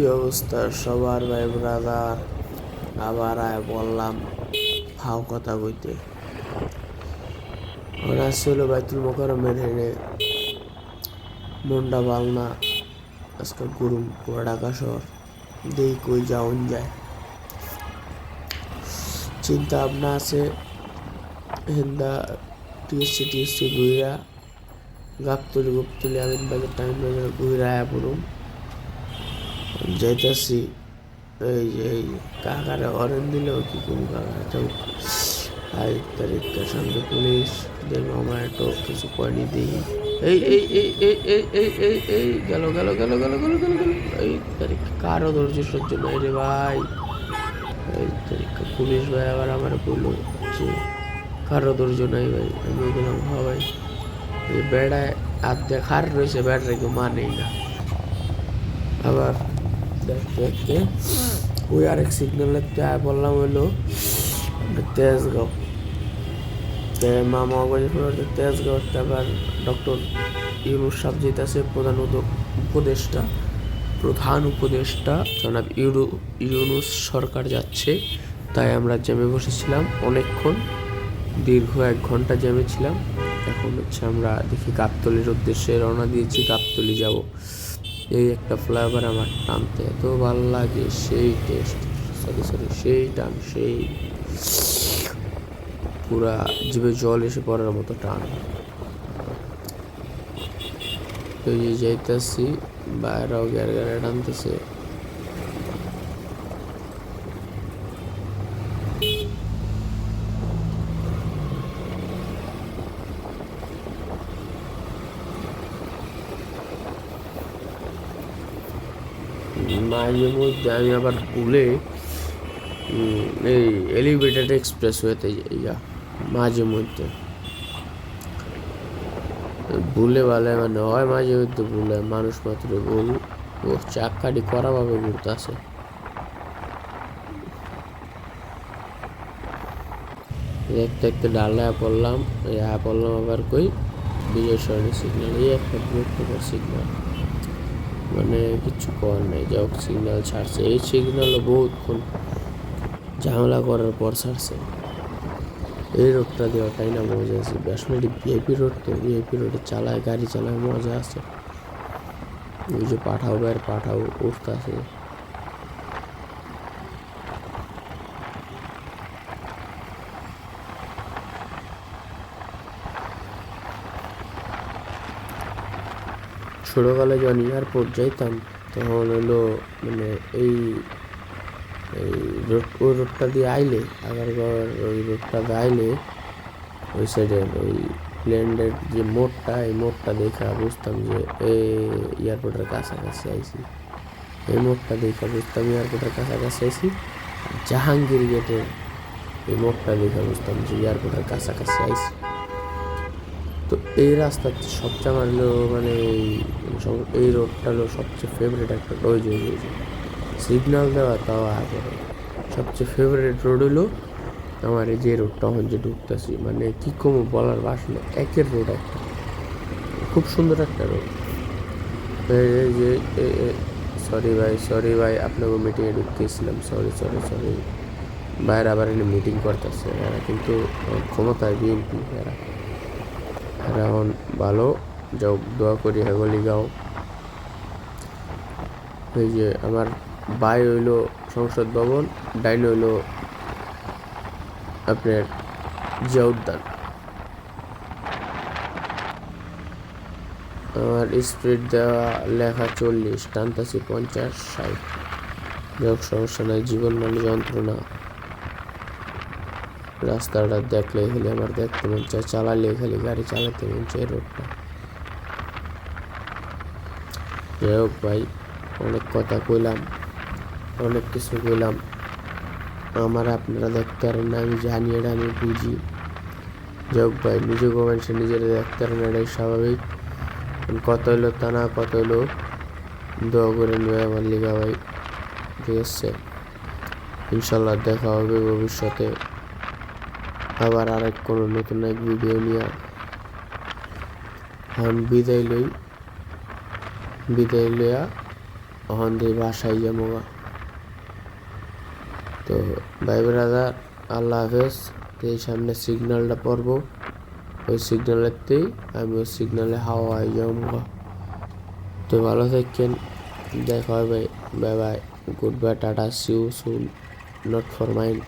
কি অবস্থা? সবার ভাই ব্রাদার আবার আয় বললাম, ফাও কথা কইতে। ওরা ছিল বাইতুল মোকারমের হেনে। মনটা ভালো না। আজকে গুরুম পুরো ঢাকা শহর। দেই কই যাওন যায়। চিন্তা ভাবনা আছে। হিন্দা টিএসসি টিএসসি ঘুইরা গাবতলি গুপ্তলি আমিন বাজার টাইম বাজার ঘুইরা আয়া যাইতাছি, এই যে এই কাকারে অরেন দিলেও কি করব কাকারে তো আই তারিখটা সঙ্গে পুলিশ দেখব আমার একটু কিছু কয়নি দিই। এই এই এই এই এই এই এই এই, গেল গেল গেল গেল গেল গেল গেল। এই তারিখ কারও ধৈর্য সহ্য নাই রে ভাই। এই তারিখ পুলিশ ভাই আবার আমার বলল যে কারও ধৈর্য নাই ভাই। আমি বললাম হ্যাঁ ভাই, এই বেড়ায় আর দেখার রয়েছে বেড়ারে কেউ মানেই না। আবার দেখতে দেখতে ওই আরেক সিগন্যাল আয় বললাম হলো, তেজগাঁও। মামা গজে তেজগাঁও আবার ডক্টর ইউনুস সাহেব যেতেছে প্রধান উপদেষ্টা প্রধান উপদেষ্টা, জনাব ইউরু, ইউনুস সরকার যাচ্ছে। তাই আমরা জ্যামে বসেছিলাম অনেকক্ষণ, দীর্ঘ এক ঘণ্টা জ্যামে ছিলাম। এখন হচ্ছে আমরা দেখি গাবতলির উদ্দেশ্যে রওনা দিয়েছি, গাবতলি যাব। এই একটা ফ্লেভার আমার টানতে এত ভালো লাগে, সেই টেস্ট সরি সরি সেই টান, সেই পুরা জিভে জল এসে পড়ার মতো টান। যাইতেছি, বাইরেও গ্যারে গ্যারে টানতেছে। মাঝে মধ্যে আমি আবার ভুলে এই এলিভেটেড এক্সপ্রেস ওয়েতে ইয়া মাঝে মধ্যে। ভুলে ভালে মানে হয় মাঝে মধ্যে ভুলে, মানুষ মাত্র ভুল ও চাক্কাটি করাভাবে ঘুরতেছে। দেখতে দেখতে ডালায় পড়লাম পড়লাম আবার কই? বিজয় সরণি সিগন্যাল এই একটা গুরুত্বপূর্ণ সিগন্যাল মানে কিছু করার নাই যাই হোক সিগন্যাল ছাড়ছে। এই সিগনাল বহুতক্ষণ ঝামেলা করার পর ছাড়ছে। এই রোডটা দেওয়াটাই না মজা আছে। ব্যাসমেটি এটি ভিআইপি রোড তো ভিআইপি রোডে চালায়, গাড়ি চালায় মজা আছে। ওই যে পাঠাও, বের পাঠাও উঠতে আছে ছোটোকালে যখন এয়ারপোর্ট যাইতাম, তখন হলো মানে এই এই রোড, ওই রোডটা দিয়ে আইলে আগারগড় ওই রোডটা দিয়ে আইলে, ওই সাইডে ওই প্লেনের যে মোড়টা, এই মোড়টা দেখা বুঝতাম যে এই এয়ারপোর্টের কাছাকাছি আইছি। এই মোড়টা দেখে বুঝতাম এয়ারপোর্টের কাছাকাছি আইছি। জাহাঙ্গীর গেটের এই মোড়টা দেখে বুঝতাম যে এয়ারপোর্টের কাছাকাছি আইছি। এই রাস্তার সবচেয়ে আমার হলো মানে এই- রোডটা হলো সবচেয়ে ফেভারিট একটা রোড হয়ে ওই সিগনাল দেওয়া তাও আগে। সবচেয়ে ফেভারিট রোড হলো আমার এই যে রোডটা এখন যে ঢুকতেছি। মানে কী কম বলার বাসলে একের রোড একটা। খুব সুন্দর একটা রোড যে সরি ভাই সরি ভাই, আপনাকে মিটিংয়ে ঢুকতেছিলাম সরি সরি সরি বাইরে আবার এনে মিটিং করতেছে। এরা কিন্তু ক্ষমতায় বিএনপি এরা। এখন ভালো যাও, দোয়া করি হেগলি গাও। এই যে আমার বাই হইল সংসদ ভবন ডাইন হইল আপনার জিয়া উদ্যান আমার স্পিড দেওয়া লেখা চল্লিশ, টানতাছি পঞ্চাশ, ষাট। যোগ সমস্যা নাই, জীবন মানে যন্ত্রণা। রাস্তাটা দেখলে খালি আমার দেখতে মন চায়, চালালে খালি গাড়ি চালাতে মন চায় রোডটা। যাই হোক ভাই, অনেক কথা কইলাম, অনেক কিছু কইলাম। আমার আপনারা দেখতে পারেন না, আমি জানি এটা, আমি বুঝি। যাই হোক ভাই নিজে কমেন্টসে নিজেরা দেখতে পারেন এটাই স্বাভাবিক। এখন কত হইল তা না, কত হইল দোয়া করে নিয়ে আমার লিগা ভাই, ঠিক আছে? ইনশাল্লাহ দেখা হবে ভবিষ্যতে। আবার আরেক কোনো নতুন এক ভিডিও নিয়ে এখন বিদায় লই। বিদায় লইয়া ওখান দিয়ে বাসায় যাব তো ভাই ব্রাদার আল্লাহ হাফেজ, এই সামনে সিগন্যালটা পড়ব ওই সিগন্যালেরতেই আমি ওই সিগন্যালে হাওয়ায় যাব গা। তো ভালো থাকেন দেখা হবে। Bye bye. Good bye, tata see you soon. Not for mind